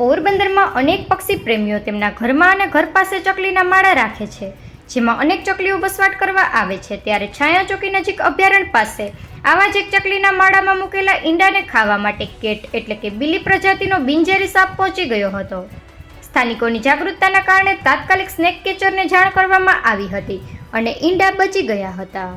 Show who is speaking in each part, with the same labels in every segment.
Speaker 1: પોરબંદરમાં અનેક પક્ષી પ્રેમીઓ તેમના ઘરમાં અને ઘર પાસે ચકલીના માળા રાખે છે. જેમાં અનેક ચકલીઓ વસવાટ કરવા આવે છે. ત્યારે છાયા ચોકી નજીક અભયારણ્ય પાસે આવા જ એક ચકલીના માળામાં મૂકેલા ઈંડાને ખાવા માટે કેટ એટલે કે બિલી પ્રજાતિનો બિનઝેરી સાપ પહોંચી ગયો હતો. સ્થાનિકોની જાગૃતતાના કારણે તાત્કાલિક સ્નેક કેચરને જાણ કરવામાં આવી હતી અને ઈંડા બચી ગયા હતા.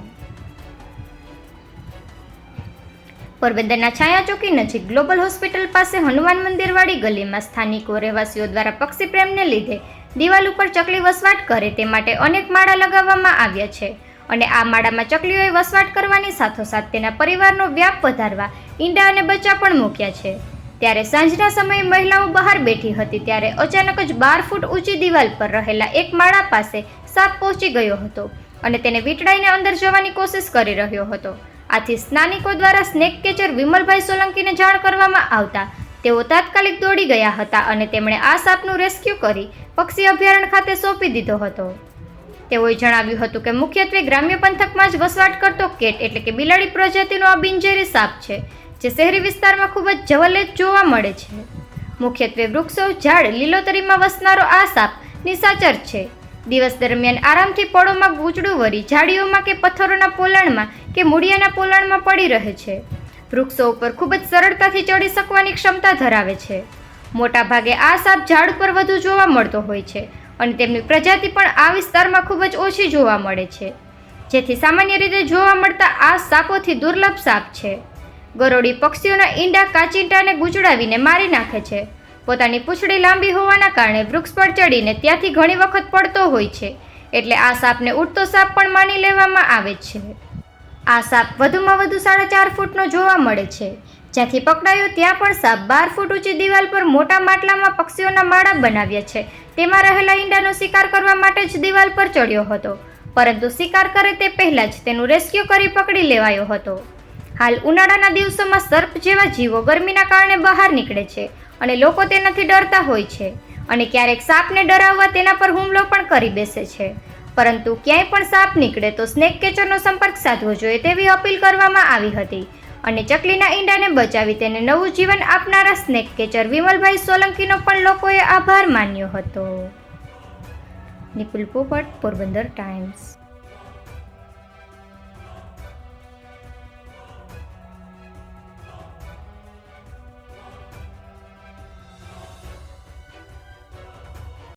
Speaker 1: પોરબંદરના છાયા ચોકી નજીક ગ્લોબલ હોસ્પિટલ પાસે હનુમાન મંદિરવાળી ગલીમાં સ્થાનિકો રહેવાસીઓ દ્વારા પક્ષી પ્રેમને લીધે દિવાલ ઉપર ચકલી વસવાટ કરે તે માટે અનેક માળા લગાવવામાં આવ્યા છે. અને આ માળામાં ચકલીઓએ વસવાટ કરવાની સાથોસાથ તેના પરિવારનો વ્યાપ વધારવા ઈંડા અને બચ્ચા પણ મૂક્યા છે. ત્યારે સાંજના સમયે મહિલાઓ બહાર બેઠી હતી ત્યારે અચાનક જ બાર ફૂટ ઊંચી દિવાલ પર રહેલા એક માળા પાસે સાપ પહોંચી ગયો હતો અને તેને વીંટળાઈને અંદર જવાની કોશિશ કરી રહ્યો હતો. આથી સ્નાનિકો દ્વારા સ્નેક કેચર વિમલભાઈ સોલંકીને જાણ કરવામાં આવતા તેઓ તાત્કાલિક દોડી ગયા હતા અને તેમણે આ સાપનું રેસ્ક્યુ કરી પક્ષી અભયારણ્ય ખાતે સોંપી દીધો હતો. તેઓએ જણાવ્યું હતું કે મુખ્યત્વે ગ્રામ્ય પંથકમાં જ વસવાટ કરતો કેટ એટલે કે બિલાડી પ્રજાતિનો આ બિનઝેરી સાપ છે, જે શહેરી વિસ્તારમાં ખૂબ જ જવલેત જોવા મળે છે. મુખ્યત્વે વૃક્ષો, ઝાડ, લીલોતરીમાં વસનારો આ સાપ નિશાચર છે. દિવસ દરમિયાન આરામથી પળોમાં ગૂંચડું વરી ઝાડીઓમાં કે પથ્થરોના પોલાણમાં કે મૂળિયાના પોલાણમાં પડી રહે છે. વૃક્ષો ઉપર ખૂબ જ સરળતાથી ચડી શકવાની ક્ષમતા ધરાવે છે. મોટા ભાગે આ સાપ ઝાડ પર વધુ જોવા મળતો હોય છે અને તેમની પ્રજાતિ પણ આ વિસ્તારમાં ખૂબ જ ઓછી જોવા મળે છે. જેથી સામાન્ય રીતે જોવા મળતા આ સાપોથી દુર્લભ સાપ છે. ગરોળી પક્ષીઓના ઈંડા કાચિંટાને ગૂંચડાવીને મારી નાખે છે. પોતાની પૂંછડી લાંબી હોવાના કારણે વૃક્ષ પર ચડીને ત્યાંથી ઘણી વખત પડતો હોય છે. એટલે આ સાપને ઉડતો સાપ પણ માની લેવામાં આવે છે. આ સાપ વધુમાં વધુ સાડા ચાર ફૂટનો જોવા મળે છે. જ્યાંથી પકડાયો ત્યાં પણ સાપ બાર ફૂટ ઊંચી દિવાલ પર મોટા માટલામાં પક્ષીઓના માળા બનાવ્યા છે. તેમાં રહેલા ઈંડાનો શિકાર કરવા માટે જ દિવાલ પર ચડ્યો હતો. પરંતુ શિકાર કરે તે પહેલાં જ તેનું રેસ્ક્યુ કરી પકડી લેવાયો હતો. હાલ ઉનાળાના દિવસોમાં સર્પ જેવા જીવો ગરમીના કારણે બહાર નીકળે છે અને લોકો તેનાથી ડરતા હોય છે અને ક્યારેક સાપને ડરાવવા તેના પર હુમલો પણ કરી બેસે છે. પરંતુ ક્યાંય પણ સાપ નીકળે તો સ્નેક કેચરનો સંપર્ક સાધવો જોઈએ તેવી અપીલ કરવામાં આવી હતી અને ચકલીના ઈંડાને બચાવી તેને નવું જીવન આપનારા સ્નેક કેચર વિમલભાઈ સોલંકીનો પણ લોકોએ આભાર માન્યો હતો. નિપુલ પોપટ, પોરબંદર ટાઈમ્સ.